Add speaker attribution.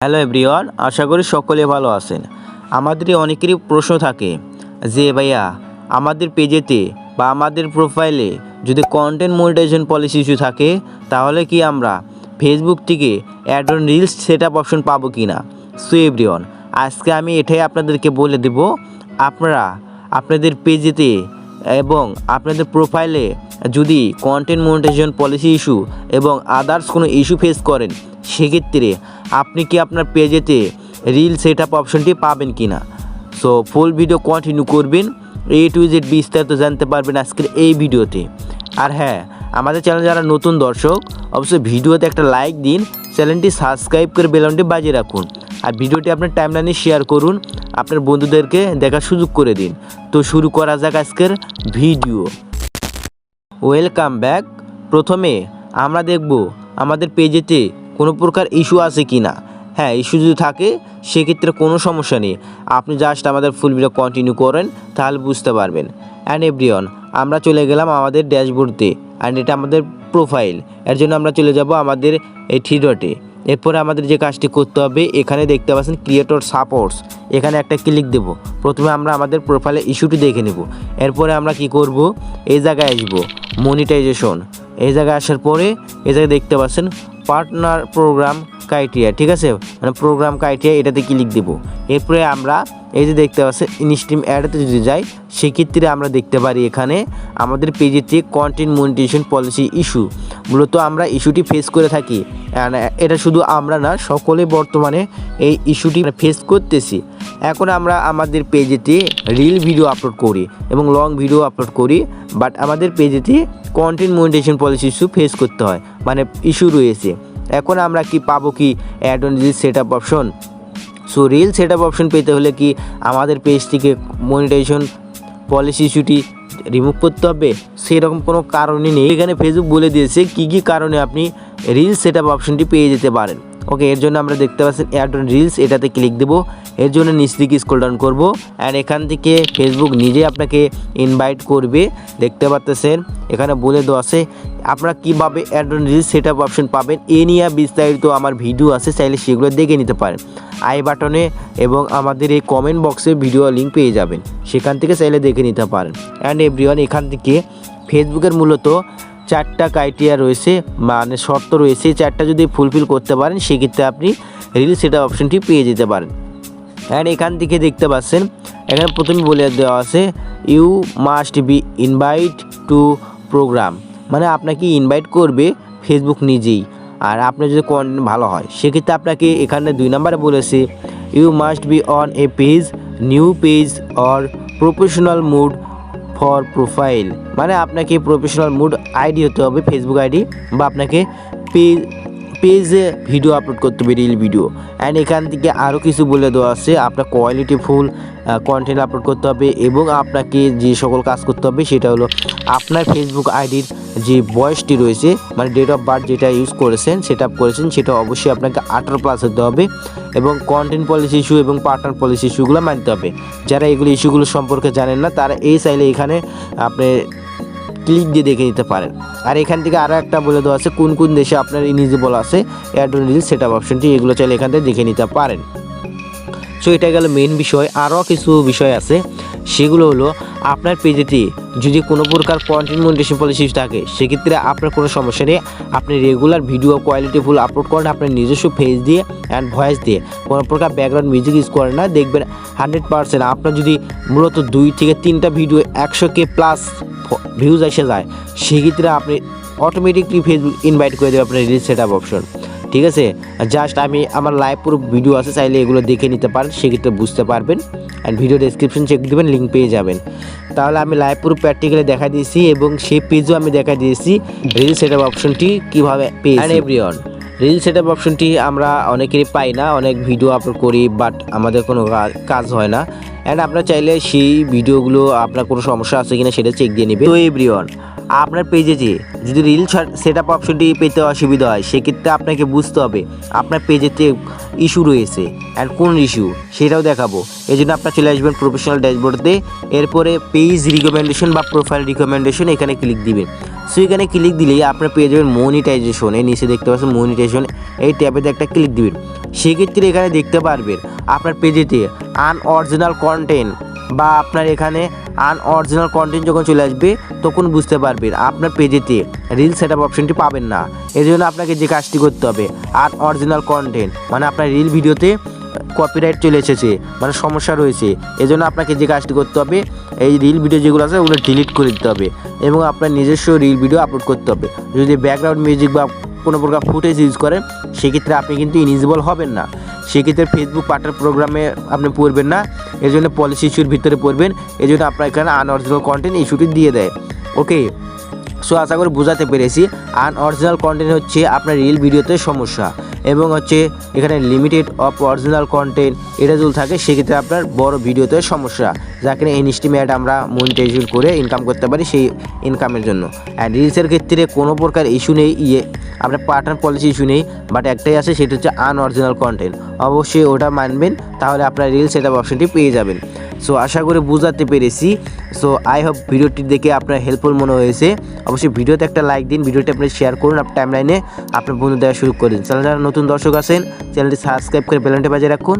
Speaker 1: Hello everyone, আশা করি সকলে ভালো আছেন। আমাদের অনেকেরই প্রশ্ন থাকে যে, ভাইয়া, আমাদের পেজেতে বা আমাদের প্রোফাইলে যদি কন্টেন্ট মনিটাইজেশন পলিসি ইস্যু থাকে, তাহলে কি আমরা ফেসবুক থেকে ad on reels set up option পাবো কি না সো এভরিওয়ান, আজকে আমি এটাই আপনাদেরকে বলে দেব। আপনারা আপনাদের পেজেতে এবং আপনাদের প্রোফাইলে যদি কন্টেন্ট মনিটাইজেশন পলিসি ইস্যু এবং আদার্স কোনো ইস্যু ফেস করেন সেক্ষেত্রে আপনি কি আপনার পেজেতে রিল সেট আপ অপশনটি পাবেন কি না সো ফুল ভিডিও কন্টিনিউ করবেন। এ টু জেড বিস্তারিত জানতে পারবেন আজকের এই ভিডিওতে। আর হ্যাঁ আমাদের চ্যানেল যারা নতুন দর্শক, অবশ্যই ভিডিওতে একটা লাইক দিন চ্যানেলটি সাবস্ক্রাইব করে বেলনটি বাজিয়ে রাখুন। আর ভিডিওটি আপনার টাইমলাইনে শেয়ার করুন, আপনার বন্ধুদেরকে দেখার সুযোগ করে দিন। তো শুরু করা যাক আজকের ভিডিও। ওয়েলকাম ব্যাক প্রথমে আমরা দেখব আমাদের পেজেতে কোনো প্রকার ইস্যু আছে কি না? হ্যাঁ ইস্যু যদি থাকে, সেক্ষেত্রে কোনো সমস্যা নেই। আপনি জাস্ট আমাদের ফুল ভিডিও কন্টিনিউ করেন, তাহলে বুঝতে পারবেন। অ্যান্ড এভরিওয়ান আমরা চলে গেলাম আমাদের ড্যাশবোর্ডতে অ্যান্ড এটা আমাদের প্রোফাইল এর জন্য আমরা চলে যাব আমাদের এই থ্রি ডটে এরপরে আমাদের যে কাজটি করতে হবে, এখানে দেখতে পাচ্ছেন ক্রিয়েটর সাপোর্টস এখানে একটা ক্লিক দেব। প্রথমে আমরা আমাদের প্রোফাইলে ইস্যুটি দেখে নেব। এরপরে আমরা কি করব? এই জায়গায় আসব। মনিটাইজেশন এই জায়গায় আসার পরে, এই জায়গায় দেখতে পাচ্ছেন পার্টনার প্রোগ্রাম ক্রাইটেরিয়া ঠিক আছে? মানে প্রোগ্রাম ক্রাইটেরিয়া এটাতে ক্লিক দেবো? এরপরে আমরা এই যে দেখতে পাচ্ছি ইনস্ট্রিম অ্যাডতে যদি যাই, সেক্ষেত্রে আমরা দেখতে পারি এখানে আমাদের পেজেতে কন্টেন্ট মনিটেশন পলিসি ইস্যু মূলত আমরা ইস্যুটি ফেস করে থাকি। এটা শুধু আমরা না, সকলে বর্তমানে এই ইস্যুটি ফেস করতেছি। এখন আমরা আমাদের পেজেতে রিল ভিডিও আপলোড করি এবং লং ভিডিও আপলোড করি বাট আমাদের পেজেতে content monetization policy issue face করতে হয় মানে ইস্যু রয়েছে। এখন আমরা কি পাবো কি ad on reel set up option so reel set up option পেতে হলে কি আমাদের পেজ থেকে মনিটাইজেশন পলিসি ইস্যুটি রিমুভ করতে হবে? সেরকম কোনো কারণই নেই। এখানে ফেসবুক বলে দিয়েছে কী কী কারণে আপনি রিল সেট আপ অপশনটি পেয়ে যেতে পারেন। ওকে এর জন্য আমরা দেখতে পাচ্ছেন অ্যাড রিলস এটাতে ক্লিক দেবো। এর জন্য নিচ দিকে স্ক্রল ডাউন করব। অ্যান্ড এখান থেকে ফেসবুক নিজে আপনাকে ইনভাইট করবে। দেখতে পাচ্ছেন এখানে বলে দেওয়া আছে, আপনারা কীভাবে ad reels set up option পাবেন, এ নিয়ে বিস্তারিত আমার ভিডিও আছে, চাইলে সেগুলো দেখে নিতে পারেন। আই বাটনে এবং আমাদের এই কমেন্ট বক্সে ভিডিও লিঙ্ক পেয়ে যাবেন। সেখান থেকে চাইলে দেখে নিতে পারেন। অ্যান্ড এভরিওয়ান এখান থেকে ফেসবুকের মূলত চারটা ক্রাইটেরিয়া রয়েছে মানে শর্ত রয়েছে চারটা যদি ফুলফিল করতে পারেন, সেক্ষেত্রে আপনি রিল সেটা অপশনটি পেয়ে যেতে পারেন। অ্যান্ড এখান থেকে দেখতে পাচ্ছেন, এখানে প্রথমে বলে দেওয়া আছে you must be invite to programme মানে আপনাকে ইনভাইট করবে ফেসবুক নিজেই। আর আপনার যদি কন্টেন্ট ভালো হয়, সেক্ষেত্রে আপনাকে এখানে দুই নম্বরে বলেছে you must be on a page new page or professional mode for profile. মানে আপনাকে প্রফেশনাল মুড আইডি হতে হবে ফেসবুক আইডি বা আপনাকে পেজ পেজে ভিডিও আপলোড করতে হবে রিল ভিডিও অ্যান্ড এখান থেকে আরও কিছু বলে দেওয়া আছে, আপনার কোয়ালিটি ফুল কন্টেন্ট আপলোড করতে হবে, এবং আপনাকে যে সকল কাজ করতে হবে, সেটা হলো আপনার ফেসবুক আইডির যে বয়সটি রয়েছে মানে ডেট অফ বার্থ যেটা ইউজ করেছেন সেট আপ করেছেন, সেটা অবশ্যই আপনাকে আঠারো প্লাস হতে হবে এবং কন্টেন্ট পলিসি ইস্যু এবং পার্টনার পলিসি ইস্যুগুলো মানতে হবে। যারা এগুলো ইস্যুগুলো সম্পর্কে জানেন না, তারা এই চাইলে এখানে আপনি ক্লিক দিয়ে দেখে নিতে পারেন। আর এখান থেকে আরও একটা বলে দেওয়া আছে, কোন কোন দেশে আপনার ইনিজিবল আছে অ্যাড রিল সেট আপ অপশনটি এগুলো চাইলে এখান থেকে দেখে নিতে পারেন। সো এটা গেল মেন বিষয়। আরও কিছু বিষয় আছে। সেগুলো হলো আপনার পেজেতে যদি কোনো প্রকার কন্টেন্ট মনিটেশন পলিসি থাকে, সেক্ষেত্রে আপনার কোনো সমস্যা নেই। আপনি regular video quality full upload করেন আপনার নিজস্ব ফেস দিয়ে অ্যান্ড ভয়েস দিয়ে। কোনো প্রকার ব্যাকগ্রাউন্ড মিউজিক ইউজ করেন না, দেখবেন হান্ড্রেড পার্সেন্ট আপনার যদি মূলত দুই থেকে তিনটা ভিডিও একশো কে প্লাস ভিউজ এসে যায়, সেক্ষেত্রে আপনি অটোমেটিকলি ফেসবুক ইনভাইট করে দেবে আপনার রিল সেট আপ অপশন ঠিক আছে? জাস্ট আমি আমার লাইভ পুরো ভিডিও আছে, চাইলে এগুলো দেখে নিতে পারেন, সেক্ষেত্রে বুঝতে পারবেন। অ্যান্ড ভিডিও ডেসক্রিপশন চেক দেবেন লিঙ্ক পেয়ে যাবেন। তাহলে আমি লাইভ পুরো প্র্যাকটিক্যালি দেখা দিয়েছি এবং সেই পেজও আমি দেখা দিয়েছি। রিল সেট অপশনটি কীভাবে পেয়েছি। এভরিওয়ান রিল সেট আপ অপশনটি আমরা অনেকেরই পাই না, অনেক ভিডিও আপলোড করি বাট আমাদের কোনো কাজ হয় না। অ্যান্ড আপনার চাইলে সেই ভিডিওগুলো আপনার কোনো সমস্যা আছে কিনা সেটা চেক দিয়ে নেবে তো এভরিওয়ান, আপনার পেজে যে, যদি রিল সেট আপ অপশনটি পেতে অসুবিধা হয়, সেক্ষেত্রে আপনাকে বুঝতে হবে, আপনার পেজেতে ইস্যু রয়েছে অ্যান্ড কোন ইস্যু সেটাও দেখাবো। এই জন্য আপনার চলে আসবেন প্রফেশনাল ড্যাশবোর্ডতে এরপরে পেজ রিকমেন্ডেশন বা প্রোফাইল রিকমেন্ডেশন এখানে ক্লিক দিবেন। সো এখানে ক্লিক দিলেই আপনার পেয়ে যাবেন মনিটাইজেশন এই নিচে দেখতে পাচ্ছেন মনিটাইজেশন এই ট্যাবেতে একটা ক্লিক দিবেন। সেক্ষেত্রে এখানে দেখতে পারবেন আপনার পেজেতে আনঅরিজিনাল কন্টেন্ট বা আপনার এখানে আনঅরিজিনাল কন্টেন্ট যখন চলে আসবে, তখন বুঝতে পারবেন আপনার পেজেতে রিল সেট আপ অপশনটি পাবেন না। এই জন্য আপনাকে যে কাজটি করতে হবে আনঅরিজিনাল কন্টেন্ট মানে আপনার রিল ভিডিওতে কপিরাইট চলে এসেছে মানে সমস্যা রয়েছে। এজন্য আপনাকে যে কাজটি করতে হবে, এই রিল ভিডিও যেগুলো আছে, ওগুলো ডিলিট করে দিতে হবে এবং আপনার নিজস্ব রিল ভিডিও আপলোড করতে হবে। যদি ব্যাকগ্রাউন্ড মিউজিক বা কোনো প্রকার ফুটেজ ইউজ করেন, সেক্ষেত্রে আপনি কিন্তু ইনিজিবল হবেন না। সেক্ষেত্রে ফেসবুক পার্টনার প্রোগ্রামে আপনি পড়বেন না। এই জন্য পলিসি ইস্যুর ভিতরে পড়বেন। এই জন্য আপনার এখানে আনঅরিজিনাল কন্টেন্ট ইস্যুটি দিয়ে দেয়। ওকে সো আশা করি বোঝাতে পেরেছি। আনঅরিজিনাল কন্টেন্ট হচ্ছে আপনার রিল ভিডিওতে সমস্যা। এবং হচ্ছে এখানে লিমিটেড অফ অরিজিনাল কন্টেন্ট এটা যদি থাকে, সেক্ষেত্রে আপনার বড় ভিডিওতে সমস্যা। যাকে ম্যাড আমরা মনিটাইজেশন করে ইনকাম করতে পারি সেই ইনকামের জন্য। অ্যান্ড রিলসের ক্ষেত্রে কোনো প্রকার ইস্যু নেই ইয়ে আপনার পার্টনার পলিসি ইস্যু নেই বাট একটাই আছে, সেটা হচ্ছে আনঅরিজিনাল কন্টেন্ট অবশ্যই ওটা মানবেন, তাহলে আপনার রিল সেটআপ অপশনটি পেয়ে যাবেন। সো আশা করি বুঝাতে পেরেছি। সো আই হোপ ভিডিওটি দেখে আপনার হেল্পফুল মনে হয়েছে। অবশ্যই ভিডিওতে একটা লাইক দিন ভিডিওটি আপনি শেয়ার করুন আপনার টাইমলাইনে আপনার বন্ধু দেওয়া শুরু করুন চ্যানেল যারা নতুন দর্শক আছেন চ্যানেলটি সাবস্ক্রাইব করে বেলনটি বাজিয়ে রাখুন।